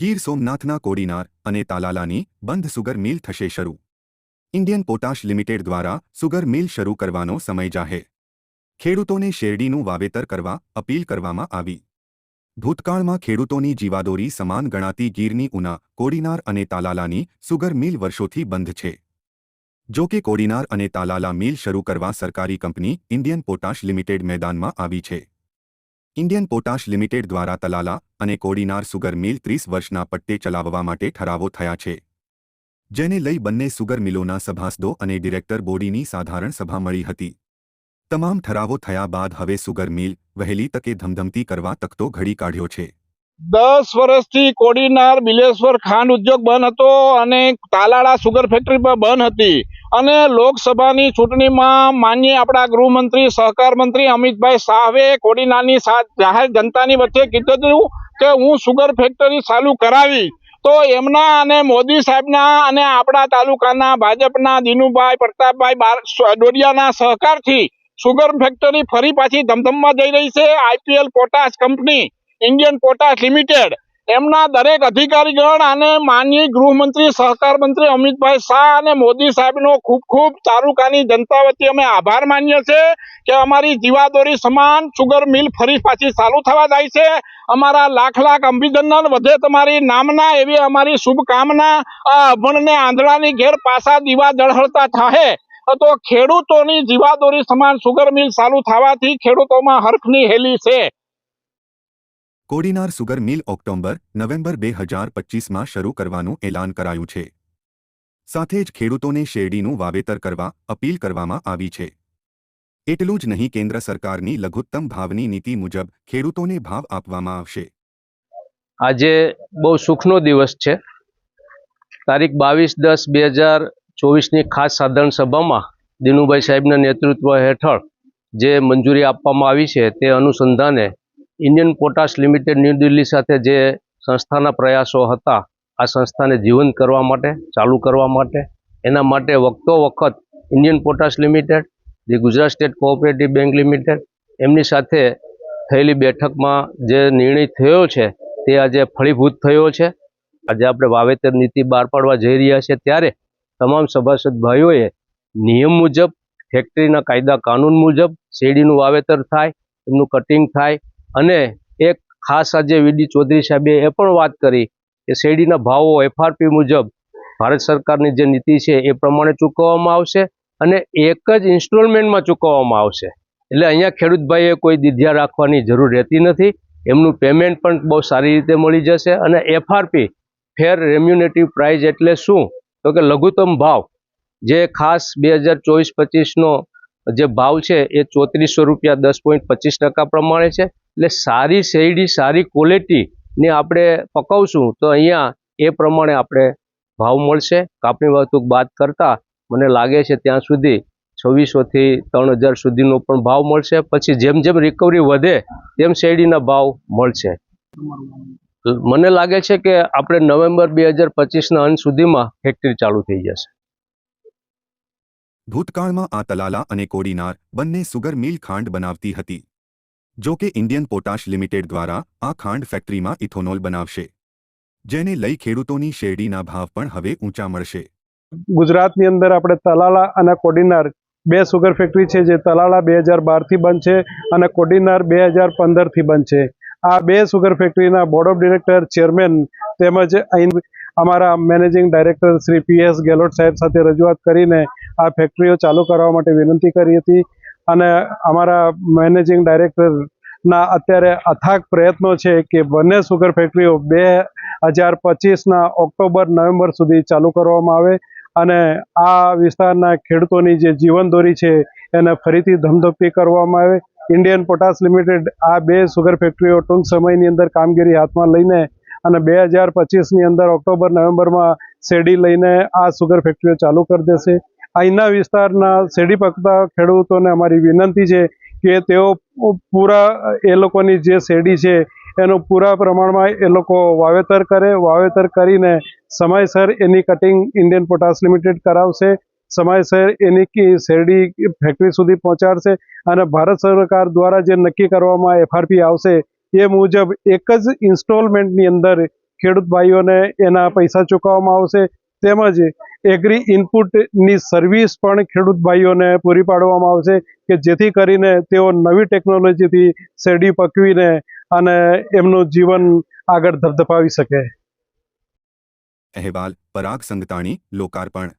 ગીર સોમનાથના કોડીનાર અને તાલાલાની બંધ sugar mill થશે શરૂ. ઇન્ડિયન પોટાશ લિમિટેડ દ્વારા સુગર મિલ શરૂ કરવાનો સમય જાહેર. ખેડૂતોને શેરડીનું વાવેતર કરવા અપીલ કરવામાં આવી. ભૂતકાળમાં ખેડૂતોની જીવાદોરી સમાન ગણાતી ગીરની ઉના, કોડીનાર અને તાલાલાની સુગર મિલ વર્ષોથી બંધ છે. જો કે કોડીનાર અને તાલાલા મિલ શરૂ કરવા સરકારી કંપની ઇન્ડિયન પોટાશ લિમિટેડ મેદાનમાં આવી છે. ઇન્ડિયન પોટાશ લિમિટેડ દ્વારા તલાલા અને કોડીનાર સુગર મિલ ત્રીસ વર્ષના પટ્ટે ચલાવવા માટે ઠરાવો થયા છે. જેને લઈ બંને સુગર મિલોના સભાસદો અને ડિરેક્ટર બોડીની સાધારણ સભા મળી હતી. તમામ ઠરાવો થયા બાદ હવે સુગર મિલ વહેલી તકે ધમધમતી કરવા તકતો ઘડી કાઢ્યો છે. દસ વર્ષથી કોડીનાર બિલેશ્વર ખાંડ ઉદ્યોગ બંધ હતો અને તાલાળા સુગર ફેક્ટરી પણ બંધ હતી. અને લોકસભાની ચૂંટણીમાં માન્ય આપણા ગૃહમંત્રી, સહકાર મંત્રી અમિતભાઈ શાહે કોડીનાની જાહેર જનતાની વચ્ચે કીધું હતું કે હું સુગર ફેક્ટરી ચાલુ કરાવી. તો એમના અને મોદી સાહેબના અને આપણા તાલુકાના ભાજપના દિનુભાઈ પ્રતાપભાઈ ડોડિયાના સહકારથી સુગર ફેક્ટરી ફરી પાછી ધમધમમાં જઈ રહી છે. IPL Potash company, Indian Potash Limited એમના દરેક અધિકારીગણ અને માનનીય ગૃહમંત્રી, સહકાર મંત્રી અમિતભાઈ શાહ અને મોદી સાહેબનો ખૂબ ખૂબ તાલુકાની જનતા વચ્ચે અમે આભાર માનીએ છીએ કે અમારી જીવાદોરી સમાન સુગર મિલ ફરી પાછી ચાલુ થવા જાય છે. અમારા લાખ લાખ અભિનંદન વધે તમારી નામના એવી અમારી શુભકામના આ અભણને આંધળાની ઘેર પાછા દીવા જળહળતા થાહે. તો ખેડૂતોની જીવાદોરી સમાન સુગર મિલ ચાલુ થવાથી ખેડૂતોમાં હરખની હેલી છે. Kodinar sugar mill October November બે હજાર પચીસમાં શરૂ કરવાનું એલાન કરાયું છે. સાથે જ ખેડૂતોને શેરડીનું વાવેતર કરવા અપીલ કરવામાં આવી છે. એટલું જ નહીં, કેન્દ્ર સરકારની લઘુત્તમ ભાવની નીતિ મુજબ ખેડૂતોને ભાવ આપવામાં આવશે. આજે બહુ સુખનો દિવસ છે. તારીખ બાવીસ દસ બે હજાર ચોવીસની ખાસ સાધારણ સભામાં દિનુભાઈ સાહેબના નેતૃત્વ હેઠળ જે મંજૂરી આપવામાં આવી છે તે અનુસંધાને Indian Potash Limited New Delhi સાથે જે સંસ્થાના પ્રયાસો હતા, આ સંસ્થાને જીવંત કરવા માટે, ચાલુ કરવા માટે, એના માટે વખતો વખત ઇન્ડિયન પોટાશ લિમિટેડ, જે Gujarat State Cooperative Bank Limited, એમની સાથે થયેલી બેઠકમાં જે નિર્ણય થયો છે, તે આજે ફળીભૂત થયો છે. આજે આપણે વાવેતર નીતિ બહાર પાડવા જઈ રહ્યા છે ત્યારે તમામ સભાસદ ભાઈઓએ નિયમ મુજબ, ફેક્ટરીના કાયદા કાનૂન મુજબ શેરડીનું વાવેતર થાય, એમનું કટિંગ થાય અને એક ખાસ આજે વીડી ચૌધરી સાહેબે એ પણ વાત કરી કે શેરડીના ભાવો એફઆરપી મુજબ ભારત સરકારની જે નીતિ છે એ પ્રમાણે ચૂકવવામાં આવશે અને એક જ ઇન્સ્ટોલમેન્ટમાં ચૂકવવામાં આવશે. એટલે અહીંયા ખેડૂતભાઈએ કોઈ દિધ્યા રાખવાની જરૂર રહેતી નથી. એમનું પેમેન્ટ પણ બહુ સારી રીતે મળી જશે અને એફઆરપી ફેર રેમ્યુનેટિવ પ્રાઇઝ એટલે શું? તો કે લઘુત્તમ ભાવ. જે ખાસ બે હજાર ચોવીસ પચીસનો જે ભાવ છે એ ચોત્રીસો રૂપિયા દસ પોઈન્ટ પચીસ ટકા પ્રમાણે છે. એટલે સારી શેરડી, સારી ક્વોલિટીને આપણે પકવશું તો અહીંયા એ પ્રમાણે આપણે ભાવ મળશે. કાપણી વાતુક બાદ કરતાં મને લાગે છે ત્યાં સુધી છવ્વીસોથી ત્રણ હજાર સુધીનો પણ ભાવ મળશે. પછી જેમ જેમ રિકવરી વધે તેમ શેરડીના ભાવ મળશે. મને લાગે છે કે આપણે નવેમ્બર બે હજાર પચીસના અંત સુધીમાં ફેક્ટરી ચાલુ થઈ જશે. ભૂતકાળમાં આ તલાલા અને કોડીનાર બંને સુગર મિલ ખાંડ બનાવતી હતી. જો કે ઇન્ડિયન પોટાશ લિમિટેડ દ્વારા આ ખાંડ ફેક્ટરીમાં ઇથોનોલ બનાવશે, જેને લઈ ખેડૂતોની શેરડીના ભાવ પણ હવે ઊંચા મળશે. ગુજરાતની અંદર આપણે તલાલા અને કોડીનાર બે સુગર ફેક્ટરી છે, જે તલાલા બે હજાર બારથી બંધ છે અને કોડીનાર બે હજાર પંદરથી બંધ છે. આ બે સુગર ફેક્ટરીના બોર્ડ ઓફ ડિરેક્ટર ચેરમેન તેમજ અહીં અમારા managing director Shri P S Gehlot સાહેબ સાથે રજૂઆત કરીને આ ફેક્ટરીઓ ચાલુ કરવા માટે વિનંતી કરી હતી અને અમારા મેનેજિંગ ડાયરેક્ટરના અત્યારે અથાગ પ્રયત્નો છે કે બંને સુગર ફેક્ટરીઓ બે હજાર પચીસના ઓક્ટોબર, નવેમ્બર સુધી ચાલુ કરવામાં આવે અને આ વિસ્તારના ખેડૂતોની જે જીવનદોરી છે એને ફરીથી ધમધમતી કરવામાં આવે. ઇન્ડિયન પોટાશ લિમિટેડ આ બે સુગર ફેક્ટરીઓ ટૂંક સમયની અંદર કામગીરી હાથમાં લઈને અને બે હજાર પચીસની અંદર ઓક્ટોબર, નવેમ્બરમાં શેરડી લઈને આ સુગર ફેક્ટરીઓ ચાલુ કરી દેશે. અહીંના વિસ્તારના શેરડી પકતા ખેડૂતોને અમારી વિનંતી છે કે તેઓ પૂરા એ લોકોની જે શેરડી છે, એનું પૂરા પ્રમાણમાં એ લોકો વાવેતર કરે, વાવેતર કરીને સમયસર એની કટિંગ ઇન્ડિયન પોટાશ લિમિટેડ કરાવશે, સમયસર એની શેરડી ફેક્ટરી સુધી પહોંચાડશે અને ભારત સરકાર દ્વારા જે નક્કી કરવામાં એફઆરપી આવશે, એ મુજબ એક જ ઇન્સ્ટોલમેન્ટની અંદર ખેડૂત ભાઈઓને એના પૈસા ચૂકવવામાં આવશે, તેમજ એગ્રી ઇનપુટની સર્વિસ પણ ખેડૂત ભાઈઓને પૂરી પાડવામાં આવશે કે જેથી કરીને તેઓ નવી ટેકનોલોજીથી શેરડી પકવીને અને એમનું જીવન આગળ ધપધપાવી શકે. અહેવાલ, પરાગ સંગતાણી, લોકાર્પણ.